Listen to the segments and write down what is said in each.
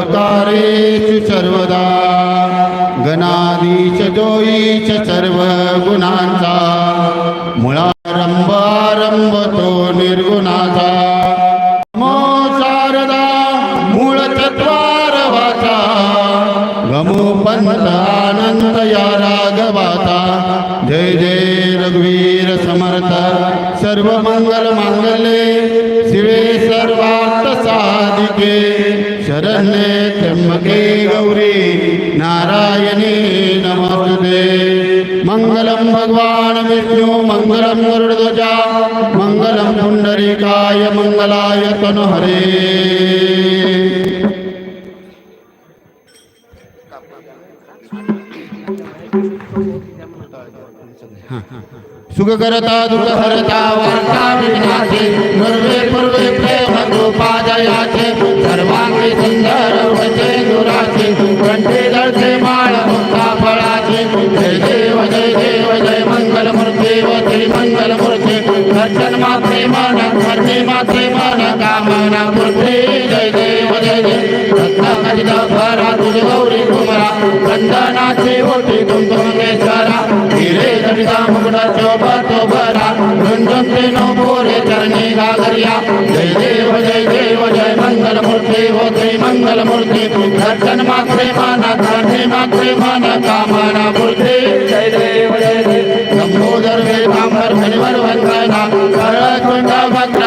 अवतारेषु सर्वदा गणादि च जोयी च सर्व सर्वगुणा त्र्यंबके गौरी नारायणी नमस्ते मंगलम भगवान विष्णु मंगलम गरुडध्वजा मंगलम पुंडरीकाय मंगलाय तनुहरे। सुख करता दुःख हरता वार्ता विघ्नाचे पूर्वे पूर्वे प्रेम गोपादयाचे, सर्वांगी सुंदर मन धर्मी मन कामना पूर्ती जय देव जय जय रत्नाकरित भरा तुझ गौरी कुमरा वंदनाचे ओटी तुमतुमेश्वरा हिरे जडिता मुकुटा शोभा तो बरा रुंजनते नो बोरे चरणी गागरिया जय देव जय देव जय मंगल मूर्ती हो श्री मंगल मूर्ती दर्शन मात्रे माना धर्मी मात्रे मन कामना जय देव जय देव लंबोदर वेदांबर मणिवर वंदना करतुंड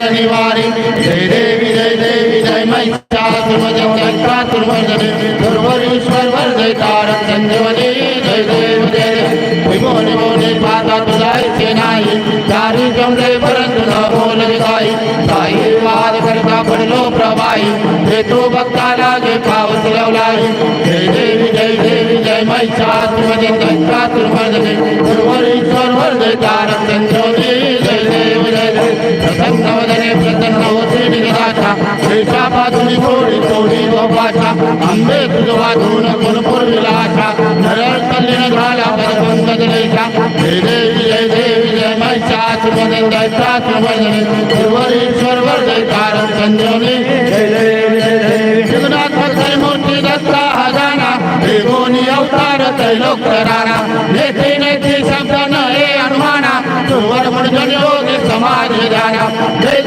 निवारी जय देवी जय देवी, जय महिषासुरमर्दने दुर्वरीश्वर वर्धय तारक संजीवनी जय देव जय देव विभोनी बोले पाता तुझायचे नाही चारी जमले परंतु न बोल काही काही वाद करता पडलो प्रवाही हे तो भक्ता लागे पावस लावलाई जय देवी जय देवी, जय महिषासुरमर्दने दुर्वरीश्वर तारक देशा बाजूनी थोडी थोडी गोपाचा आंबे तुझ वाजून गुणपूर विलासा धरण तल्लीन झाला बदबंद देशा हे देवी जय देवी जय मैशा सुमदन दैता सुमदने सर्वरीश्वर वर्ग कारण चंद्रने जय देवी जय देवी जगन्नाथ भक्ताई मूर्ती दत्ता हजाना देवोनी अवतार तैलोक कराना नेते नेते शब्द न हे अनुमाना सुवर म्हणून योगी समाज जाना जय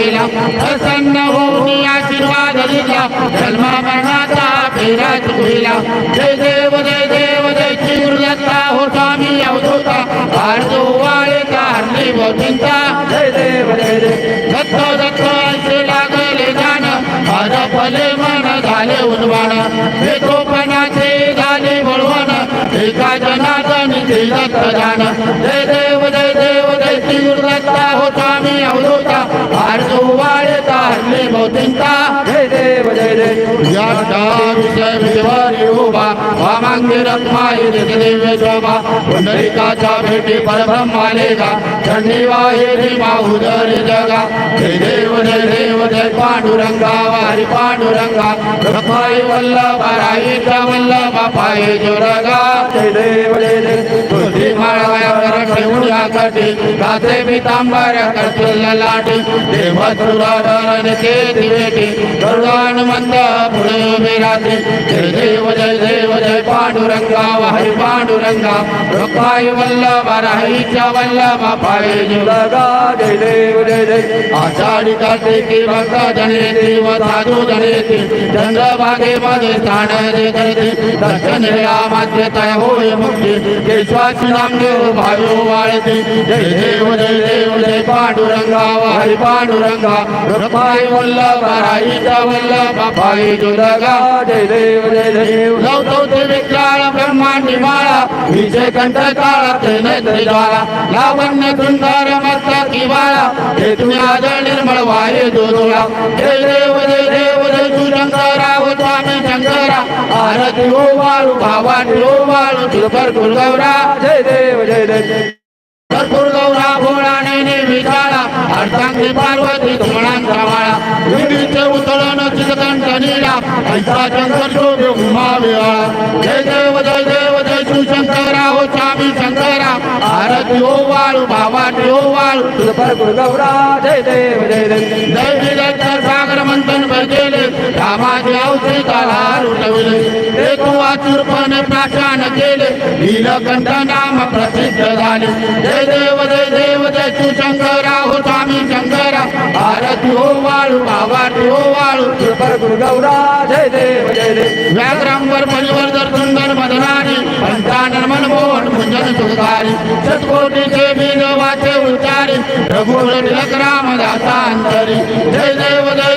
केला. प्रसन्न होऊन आशीर्वाद दिला. जन्म मरणाचा फेरा चुकविला जय देव जय देव जय चिरदत्ता होता मी स्वामी अवधूता. भारतो वाळेचा हरली चिंता. जय देव जय देव. दत्त दत्त असे लागले जाण. हर फले मन झाले उन्वाण वेदोपणाचे झाले बळवण. एका जनाचा निधी दत्त जाण. जय देव जय देव जय चिरदत्ता होता मी वाळेचा जय देव जय देव। उभा वामांगी रत्माई दिव्य शोभा पुंडलिकाच्या भेटी परब्रह्मालेगा थंडी वाहेरी माहुदरी जगा जय देव जय देव जय पांडुरंगा वारी पांडुरंगा रफाई वल्लभा राईचा वल्लभा पाये जोरगा जय देव जय देव। तुझी माळवयावर ठेवून या कटी। गाते पितांबर करतील लाटी। देव ते दिवेटी गरुडानुमंत पुढे उभे राहते जय देव जय देव जय पांडुरंगा, हरी पांडुरंगा। रखाई वल्लभ राहीच्या वल्लभ, पाय लगा, जय देव जय जय। आषाढी कार्तिकी भक्त जनेती व साधू जनेती चंद्रभागे मध्ये स्थान जे करते। दर्शन या माध्य तय होय मुक्ती। केशवाची नामदेव भायो वाळते जय देव जय देव जय पांडुरंगा, हरी पांडुरंगा। रखाई वल्लभ राहीच्या वल्लभ पाय जुलगा जय देव जय देव लवतवते विक्राळ ब्रह्मांडी माळा विजय कंठ काळात नेत्री ज्वाला लावण्य सुंदर मस्तकी बाळा हे तुम्ही निर्मळ जय देव जय देव जय सुशंकरा स्वामी शंकरा आरती जय देव जय देव भरपूर गौरा भोळा नेने विचारा अर्धांगी पार्वती तुम्हांचा माळा. विडीचे उतळण चितकंठ नीला. ऐसा शंकर शोभे उमा विहाळा जय देव जय देव जय शिवशंकरा हो स्वामी शंकरा. आरती वाळू भावाटी वाळू. तुझपर गौरा जय देव जय देव. जय विजय सागर मंथन बरगेले रामाचे अवधेताला लुटविले ते तू प्राशान केले. नीलकंठ नाम प्रसिद्ध झाले. जय देव जय देव जय तू शंकरा. हो स्वामी शंकरा. भारती हो वाळू भावाटी हो वाळू. तुझपर गौरा जय देव जय देव. व्याघ्रांवर परिवर्तन सुंदर मदनारी. पंचानन मनमोहन मुंजन सुधारी. शतकोटीचे बीज वाचे उच्चारी रघुवर तिलक रामदासा अंतरी जय देव जय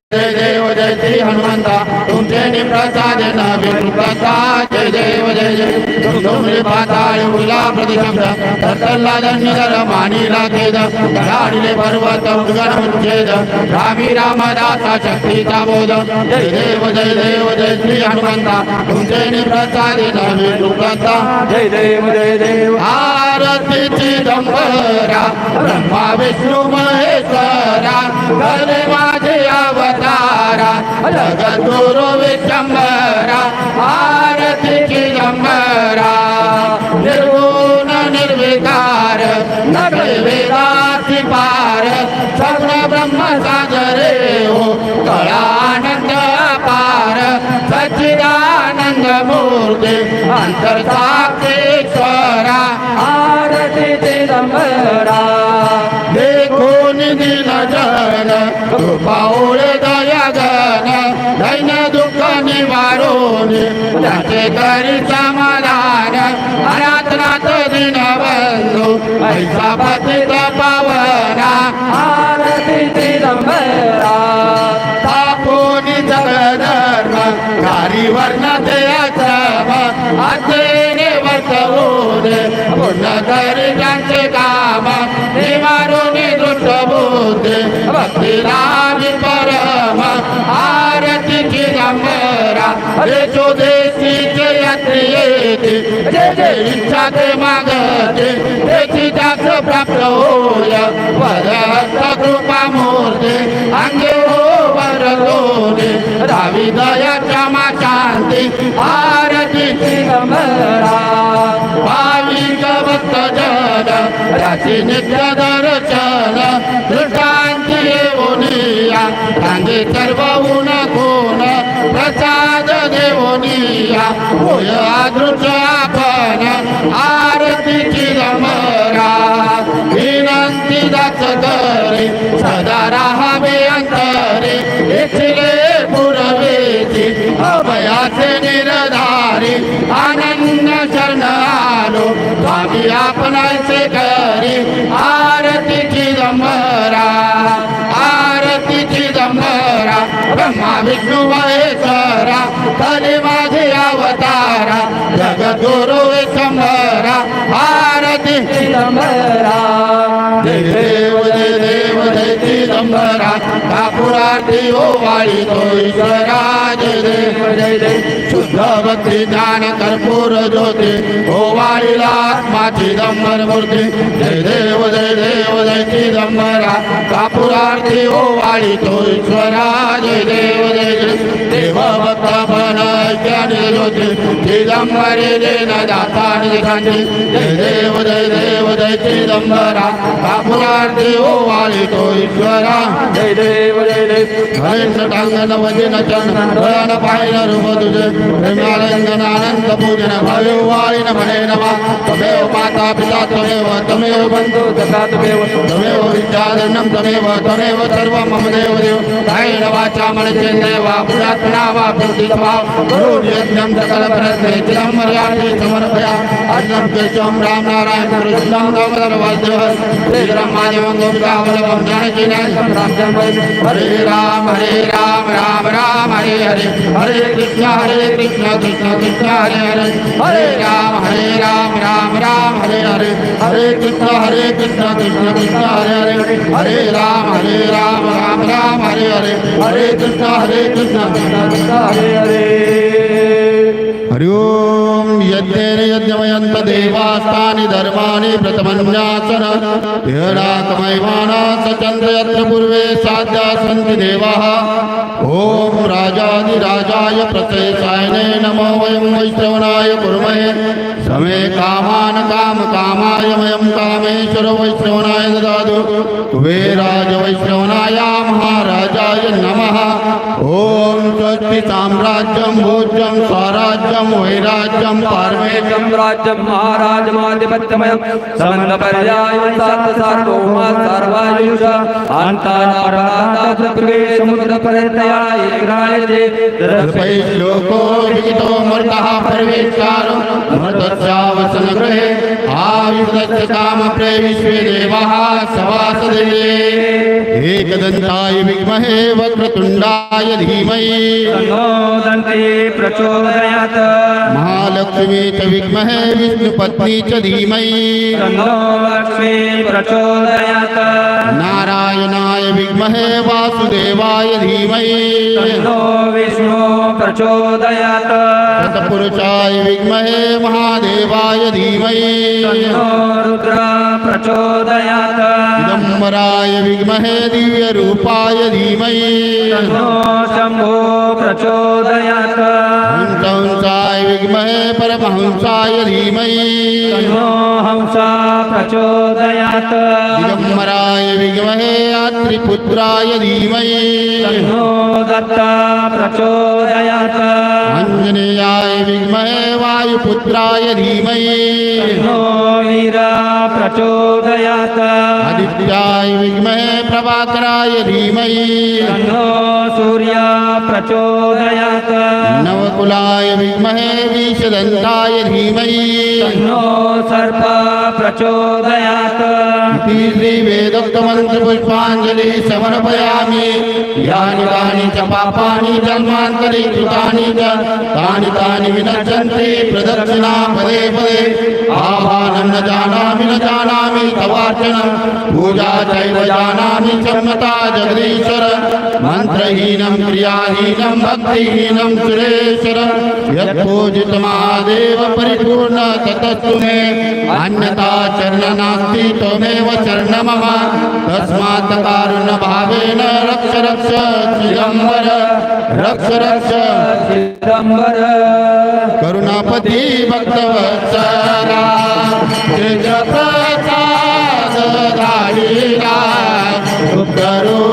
जय देव जय श्री हनुमंता तुमचे निप्रसाद नविकृता जय देव जय जय तुमरे पाताळ उला प्रतिशब्द। तरतल्ला धन्यधर मानिला केद धराडिले पर्वत उद्गण उच्छेद रामी रामदासा शक्तीचा बोध जय देव जय देव जय श्री हनुमंता तुमचे निप्रसाद नविकृता जय देव जय देव आरती चिदंबरा, ब्रह्मा विष्णू महेश्वरा। गले माझे अवतारा जगद्गुरु विशंबरा आरती चिदंबरा। निर्गुण, निर्विकार पार सगुण ब्रह्म सागरे हो कळानंद पार सच्चिदानंद मूर्ती अंतर आरती चिदंबरा। दिन जन कृपाओळे ಕರಿ ಸಮಾಧಾನ ಅನಾಥನಾಥ ದಿನವನ್ನು ಐಸಾಪತಿತ ಪವನ ಆರತಿ ದಿನಂಬರ ತಾಪೋನಿ ಜಗಧರ್ಮ ಕಾರಿವರ್ಣತೆಯ ಚಮ ಅದೇನೆ ವರ್ತವೋನೆ ಪುಣ್ಯಕರಿ ಗಂಜೆ ಕಾಮ ನಿವಾರುನಿ ದುಷ್ಟಬೋಧೆ ಭಕ್ತಿ ರಾಮಿ ಪರಮ ಆರತಿ ದಿನಂಬರ ಯಶೋದೇಶ बुद्ध येते जे जे इच्छा ते मागते त्याची दास प्राप्त होय परत कृपा मोरते अंगे हो वरलोने रावी दया क्षमा शांती आरतीची चिदंबरा भाविक भक्त जन त्याची नित्य दर्शन दृष्टांती येऊन या. सर्व उन कोण प्रसाद देवनिया होय अदृश्य आपण आरती चिदंबरा। विनंती दास करे सदा राहावे अंतरे इथले पुरवेची अभयाचे निरधारी आनंद शरण आलो स्वामी आपणाचे करी आरती चिदंबरा। ब्रह्मा विष्णू महेश्वरा कली माझे अवतारा जगद्गुरु शंभरा आरती चिदंबरा। जय देव जय देव जय चिदंबरा कापुरार्थी ओवाळी तो ईश्वरा जय देव जय देव भक्ती ज्ञान कर्पूर ज्योती ओवाळीला आत्मा चिदंबर मूर्ती. जय देव जय देव जय चिदंबरा. कापुरार्थी ओवाळी तो ईश्वरा. जय देव जय जय देव भक्त ज्योती चिदंबरी देन दाता जय देव जय देव, जय चिदंबरा। कापुरार्थी तमेव माता पिता, तमेव तमेव बंधू सखा तमेव विद्याधरणं तमेव तमेव सर्व मम देव देव कायेन वाचा मनसे देवा पुरात्मना वा प्रतिभा गुरु यज्ञं प्रश्ने चिदं मर्यादे समर्पया अर्णं केशवं राम नारायण कृष्णं दामोदर वासुदेव श्रीरामादेवं गोपिकावल्लभं जानकीनाथं राम जन्म हरे राम हरे राम राम राम हरे हरे हरे कृष्ण हरे कृष्ण कृष्ण कृष्ण हरे हरे हरे राम हरे राम राम राम हरे हरे हरे कृष्ण हरे कृष्ण कृष्ण कृष्ण हरे हरे हरे राम हरे राम राम राम हरे हरे हरे कृष्ण हरे कृष्ण कृष्ण कृष्ण हरे हरि ओम यज्ञेन यज्ञमयन्त देवास्तानि धर्माणि प्रथमन्यासन। येडाकमैवाना सचन्द्र यत्र पूर्वे साध्या सन्ति देवाः। ॐ राजाधिराजाय प्रत्ययसायने नमो वयं वैश्रवणाय कुर्महे। समे कामान् कामकामाय वयं कामेश्वर वैश्रवणाय ददातु। कुबेराज वैश्रवणाय महाराजाय नमः। ॐ स्वस्ति साम्राज्यं भोज्यं स्वराज्यं वैराज्यं पार्वेजं एकं राज्यं महाराजमाधिपत्यमयं समन्वपर्यायं सार्वभौमा सर्वायुष इग्रायते सर्वै श्लोको विहितो मर्तः प्रवेशारो मर्तस्यावसन गृहे आयुधस्य कामप्रे विश्वे देवाः सवासदे। एकदन्ताय विद्महे वक्रतुण्डाय धीमहि। तन्नो दन्ते प्रचोदयात्। महालक्ष्मी च विद्महे विष्णुपत्नी च धीमहि। तन्नो लक्ष्मी प्रचोदयात्। नारायणाय विद्महे वासुदेवाय धीमहि। तन्नो विष्णु प्रचोदयात्। शतपुरुषाय विद्महे महादेवाय धीमहि। तन्नो रुद्र प्रचोदयात्। दिगम्बराय विद्महे दिव्यरूपाय धीमहि। तन्नो शम्भो प्रचोदयात्। हंसाय विद्महे परमहंसाय धीमहि। हंस प्रचोदयात्। दिगम्बराय विद्महे अत्रिपुत्राय धीमहि। दत्त प्रचोदयात्। आञ्जनेयाय विद्महे वायुपुत्राय धीमहि। वीर प्रचोदयात् आदित्याय विद्महे प्रभाकराय धीमहि। तन्नो सूर्या प्रचोदयात्। नवकुलाय विद्महे विषदन्ताय धीमहि। तन्नो सर्प प्रचोदयात्। श्रीवेदोक्तमन्त्रपुष्पाञ्जलि समर्पयामि। यानि कानि च पापानि जन्मान्तरे कृतानि च, तानि तानि विनश्यन्ति प्रदक्षिणा पदे। पदे आह्वानं न जानामि न जानामि तवार्चनं, पूजा चैव जानामि जगदीश्वर। मन्त्रहीनं, क्रियाहीनं, भक्तिहीनं सुरेश्वर। यत्पूजितमादेव परिपूर्ण ततस्तु मे। अन्यथा चरण नास्ति त्वमेव चरणमः तस्मात् कारुणभावेन रक्ष रक्ष चिदम्बर रक्ष रक्ष चिदम्बर। करुणापति भक्तवत्सरा तेजप्रसादधारिणा करुण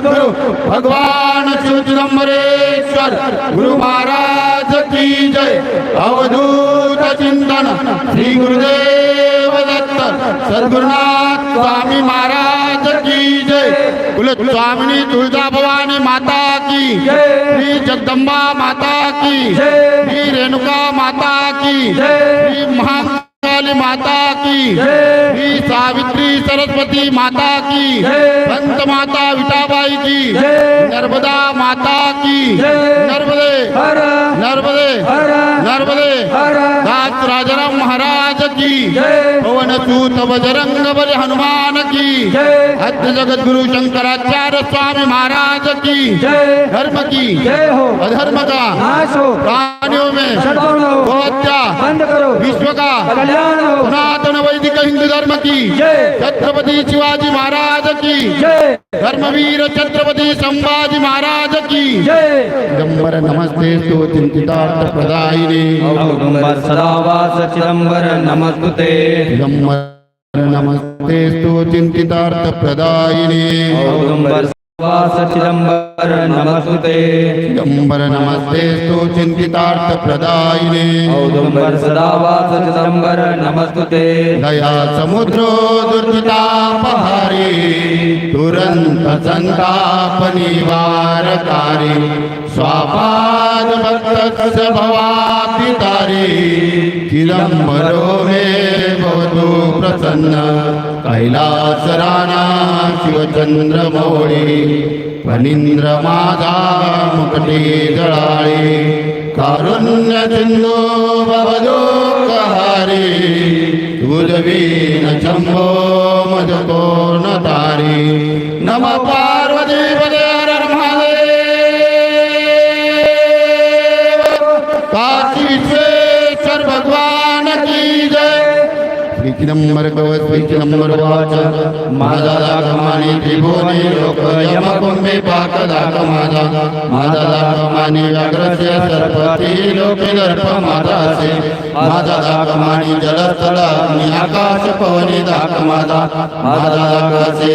सद्गुरु भगवान शिव चिदंबरेश्वर गुरु महाराज की जय। अवधूत चिंतन, श्री गुरुदेव दत्त, सद्गुरुनाथ स्वामी महाराज की जय। स्वामिनी तुळजा भवानी माता की श्री जगदम्बा माता की श्री रेणुका माता की श्री महाकाली माता की श्री सावित्री सरस्वती माता की संत माता विटाबाई की नर्मदा माता की नर्मदे नर्मदे नर्मदे। दास राजाराम महाराज की। पवन सूत बजरंग बल हनुमान की। अद्य जगत गुरु शंकराचार्य स्वामी महाराज की। धर्म की। अधर्म का। प्राणियों में। करो। विश्व का। कल्याण सनातन वैदिक हिंदू धर्म की। छत्रपति की धर्मवीर छत्रपति संभाजी महाराज की। जय। दिगंबर नमस्ते तो चिंतितार्थ प्रदायिने। दिगंबर सदावास चिदंबर नमस्ते दिगंबर नमस्ते तो चिंतितार्थ प्रदायिने चिदंबर नमस्तुते दिगंबर नमस्ते स्तु चिंतितार्थ प्रदायिने औदुंबर सदा वास चिदंबर नमस्तुते। दया समुद्रो दुर्जितापहारी तुरंत संताप निवारकारी स्वापाद भक्त भवाति तारी चिदंबरो मे भवतु प्रसन्न। कैलास राणा शिवचंद्र मौळे फणींद्र माझा मुकटे जळाळी कारुण्य चंदो भवदो कहारे उदवीन शंभो मजको न तारे नम पा कवच श्री चिदंबर वाच माने त्रिभुवने लोक यम कुंभे व्याघ्रस्य सर्पती लोके दर्प माझा असे माझा दाख माने जलस्थळ अग्नी आकाश पवने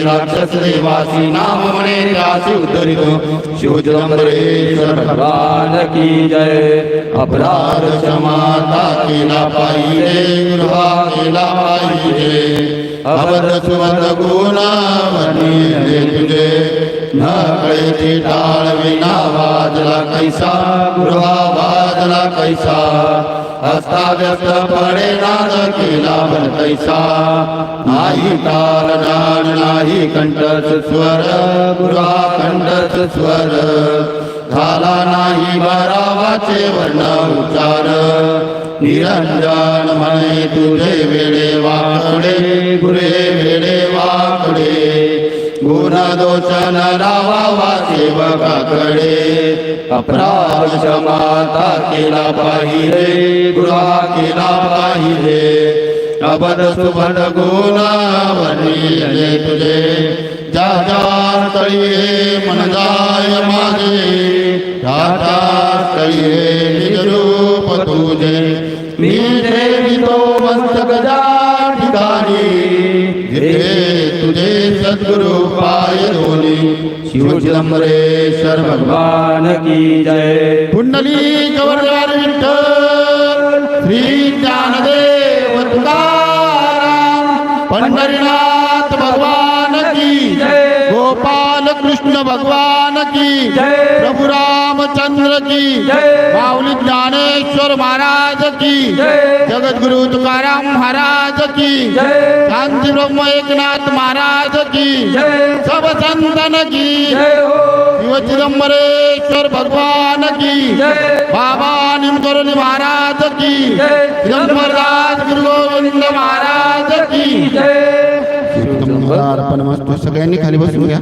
राक्षस देवासी नाम म्हणे त्यासी उद्धरितो। शिव चिदंबरेश्वर भगवान की जय। अपराध क्षमाता केला पाहिजे गृहा केला पाहिजे अवध सुवध गुणावणी तुझे न कळेची टाळ विना वाजला कैसा गृहा वाजला कैसा हस्ताव्यस्त पडे नाद केला पण कैसा नाही टाळ डाळ नाही कंठस स्वर गृहा कंठस स्वर झाला नाही बारावाचे वर्ण उच्चार निरंजन म्हणे तुझे वेड़े वाकडे, गुरे वेड़े वाकडे। गुण दोष न राहावा सेवकाकडे अपराध क्षमाता केला पाहिजे गृहा केला पाहिजे। अबद सुबद गुणावणी तुझे जा जा तळी मन जाय माझे टाटा तळी निज रूप तुझे मी ठेवितो मस्तक ठिकाणी जिथे तुझे सद्गुरु पाय धोनी शिव भगवान भगवान की जय कुंडली गवर्धन विठ्ठल श्री ज्ञानदेव तुकाराम पंढरीनाथ भगवान की जय. गोपाल कृष्ण भगवान की जय. प्रभु रामचंद्र की जय. माऊली की जय. जगद्गुरु तुकाराम महाराज की। जय. शांती ब्रह्म एकनाथ महाराज की। सब संतन की। शिव चिदंबरेश्वर भगवान की। बाबा निमकरोली महाराज की। जय. गुरु गोविंद महाराज की। जय। अर्पण मस्तू सगळ्यांनी खाली बसून घ्या